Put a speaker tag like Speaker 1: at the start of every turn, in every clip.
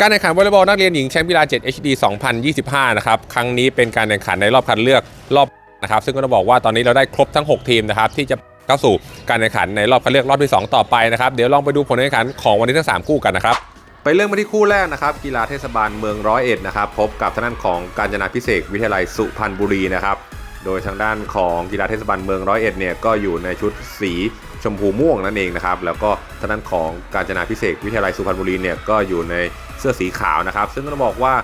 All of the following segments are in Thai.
Speaker 1: การแข่งขันวอลเลย์บอลนักเรียนหญิงแชมป์กีฬา 7 HD 2025 นะครับ ครั้งนี้เป็นการแข่งขันในรอบคัดเลือกรอบนะครับ ซึ่งก็ต้องบอกว่าตอนนี้เราได้ครบทั้ง 6 ทีมนะครับที่จะเข้าสู่การแข่งขันในรอบคัดเลือกรอบที่ 2 ต่อไปนะครับ เดี๋ยวลองไปดูผลการแข่งขันของวันนี้ทั้ง 3 คู่กันนะครับ ไปเริ่มมาที่คู่แรกนะครับ กีฬาเทศบาลเมืองร้อยเอ็ดนะครับ พบกับทางด้านของการจนาพิเศษวิทยาลัยสุพรรณบุรีนะครับ โดยทางด้านของกีฬาเทศบาลเมืองร้อยเอ็ดเนี่ยก็อยู่ในชุดสีชมพูม่วงนั่นเองนะครับ แล้วก็ทางด้านของการจนาพิเศษวิทยาลัยสุพรรณบุรีเนี่ยก็อยู่ใน เสื้อสีขาวนะครับ ซึ่งต้องบอกว่า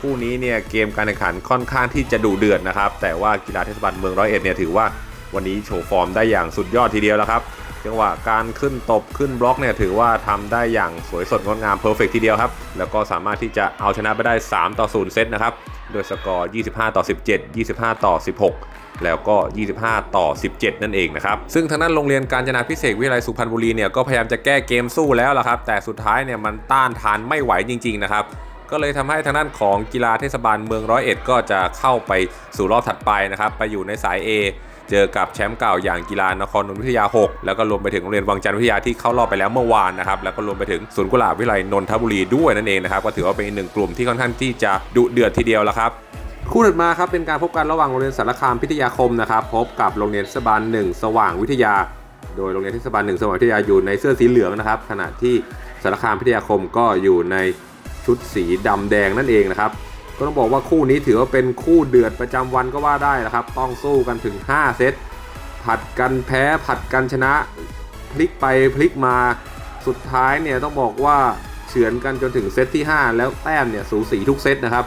Speaker 1: คู่นี้เนี่ยเกมการแข่งขันค่อนข้างที่จะดุเดือดนะครับ แต่ว่ากีฬาเทศบาลเมืองร้อยเอ็ดเนี่ยถือว่าวันนี้โชว์ฟอร์มได้อย่างสุดยอดทีเดียวแล้วครับจังหวะการขึ้นตบขึ้นบล็อกเนี่ยถือว่าทำได้อย่างสวยสดงดงามเพอร์เฟกทีเดียวครับ แล้วก็สามารถที่จะเอาชนะไปได้ 3 ต่อ 0 เซตนะครับ โดยสกอร์ 25 ต่อ 17 25 ต่อ 16 แล้วก็ 25 ต่อ 17 นั่นเองนะครับ ซึ่งทางด้านโรงเรียนการจนาพิเศษวิทยาลัยสุพรรณบุรีเนี่ยก็พยายามจะแก้เกมสู้แล้วล่ะครับ แต่สุดท้ายเนี่ยมันต้านทานไม่ไหวจริง ๆ นะครับก็เลยทำให้ทางด้านของกีฬาเทศบาลเมืองร้อยเอ็ดก็จะเข้าไปสู่รอบถัดไปนะครับ ไปอยู่ในสาย A เจอกับแชมป์เก่าอย่างกีฬานครนนทวิทยา 6 แล้วก็รวมไปถึงโรงเรียนวังจันทร์วิทยาที่เข้ารอบไปแล้วเมื่อวานนะครับ แล้วก็รวมไปถึงศูนย์กุหลาบวิทยาลัยนนทบุรีด้วยนั่นเองนะครับ ก็ถือว่าเป็นอีกหนึ่งกลุ่มที่ค่อนข้างที่จะดุเดือดทีเดียวล้วครับ คู่ถัดมาครับเป็นการพบกันระหว่างโรงเรียนสารคามพิทยาคมนะครับพบกับโรงเรียนเทศบาลหนึ่งสว่างวิทยา โดยโรงเรียนเทศบาลหนึ่งสว่างวิทยาอยู่ในเสื้อสีเหลืองนะครับ ขณะที่สารคามพิทยาคมก็อยู่ในชุดสีดำแดงนั่นเองนะครับก็ต้องบอกว่าคู่นี้ถือว่าเป็นคู่เดือดประจำวันก็ว่าได้นะครับ ต้องสู้กันถึง 5 เซตผัดกันแพ้ผัดกันชนะพลิกไปพลิกมาสุดท้ายเนี่ยต้องบอกว่าเฉือนกันจนถึงเซตที่ 5 แล้วแต้มเนี่ยสูสีทุกเซตนะครับ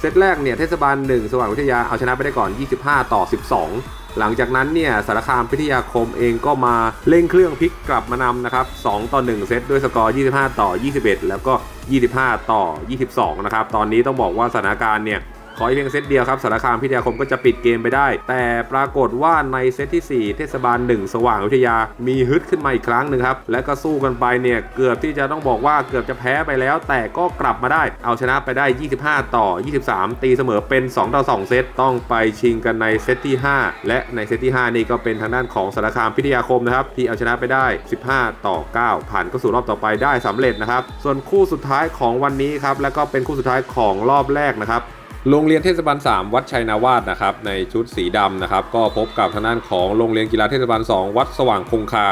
Speaker 1: เซตแรกเนี่ยเทศบาล 1 สว่างวิทยาเอาชนะไปได้ก่อน 25 ต่อ 12 หลังจากนั้นเนี่ยสารคามพิทยาคมเองก็มาเร่งเครื่องพลิกกลับมานำนะครับ 2 ต่อ 1 เซตด้วยสกอร์ 25 ต่อ 21 แล้วก็ 25 ต่อ 22 นะครับ ตอนนี้ต้องบอกว่าสถานการณ์เนี่ย ขออีกเพียงเซตเดียวครับสารคามพิทยาคมก็จะปิดเกมไปได้ แต่ปรากฏว่าในเซตที่ 4 เทศบาล 1 สว่างวิทยา มีฮึดขึ้นมาอีกครั้งหนึ่งครับ และก็สู้กันไปเนี่ยเกือบที่จะต้องบอกว่าเกือบจะแพ้ไปแล้ว แต่ก็กลับมาได้ เอาชนะไปได้ 25 ต่อ 23 ตีเสมอเป็น 2 ต่อ 2 เซตต้องไปชิงกันในเซตที่ 5 และในเซตที่ 5 นี่ก็เป็นทางด้านของสารคามพิทยาคมนะครับที่เอาชนะไปได้ 15 ต่อ 9 ผ่านเข้าสู่รอบต่อไปได้สำเร็จนะครับส่วนคู่สุดท้ายของวันนี้ครับและก็เป็นคู่สุดท้ายของรอบแรกนะครับ โรงเรียนเทศบาล 3 วัดชัยนาวาสนะครับในชุดสีดำนะครับก็พบกับทางด้านของโรงเรียนกีฬาเทศบาล 2 วัดสว่างคงคา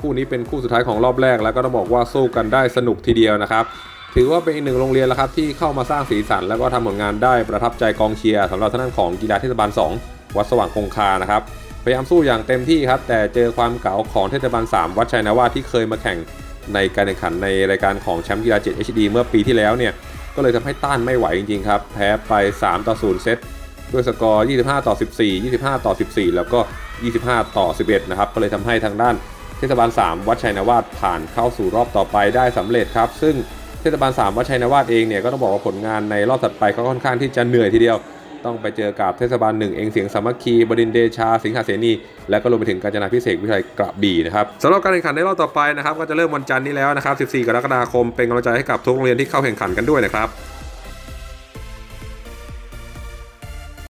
Speaker 1: คู่นี้เป็นคู่สุดท้ายของรอบแรก แล้วก็ต้องบอกว่าสู้กันได้สนุกทีเดียวนะครับ ถือว่าเป็นอีกหนึ่งโรงเรียนแล้วครับที่เข้ามาสร้างสีสัน แล้วก็ทำผลงานได้ประทับใจกองเชียร์สำหรับทางด้านของกีฬาเทศบาล 2 วัดสว่างคงคานะครับพยายามสู้อย่างเต็มที่ครับแต่เจอความเก๋าของเทศบาล 3 วัดชัยนาวาสที่เคยมาแข่งในการแข่งขันในรายการของแชมป์กีฬา7 HD เมื่อปีที่แล้วเนี่ย ก็เลยทำให้ต้านไม่ไหวจริงๆครับ แพ้ไป 3 ต่อ 0 เซตด้วยสกอร์ 25 ต่อ 14 25 ต่อ 14 แล้วก็ 25 ต่อ 11 นะครับ ก็เลยทำให้ทางด้านเทศบาล 3 วัดชัยนาวาสผ่านเข้าสู่รอบต่อไปได้สำเร็จครับ ซึ่งเทศบาล 3 วัดชัยนาวาสเองเนี่ยก็ต้องบอกว่าผลงานในรอบถัดไปก็ค่อนข้างที่จะเหนื่อยทีเดียว ต้องไปเจอกับเทศบาลหนึ่งเองเสียงสามัคคีบดินเดชา สิงหาเสนี และก็รวมไปถึงการจนาพิเศษวิทยาลัยกระบี่นะครับสำหรับการแข่งขันในรอบต่อไปนะครับก็จะเริ่มวันจันทร์นี้แล้วนะครับ 14 กรกฎาคมเป็นกำลังใจให้กับทุกโรงเรียนที่เข้าแข่งขันกันด้วยนะครับ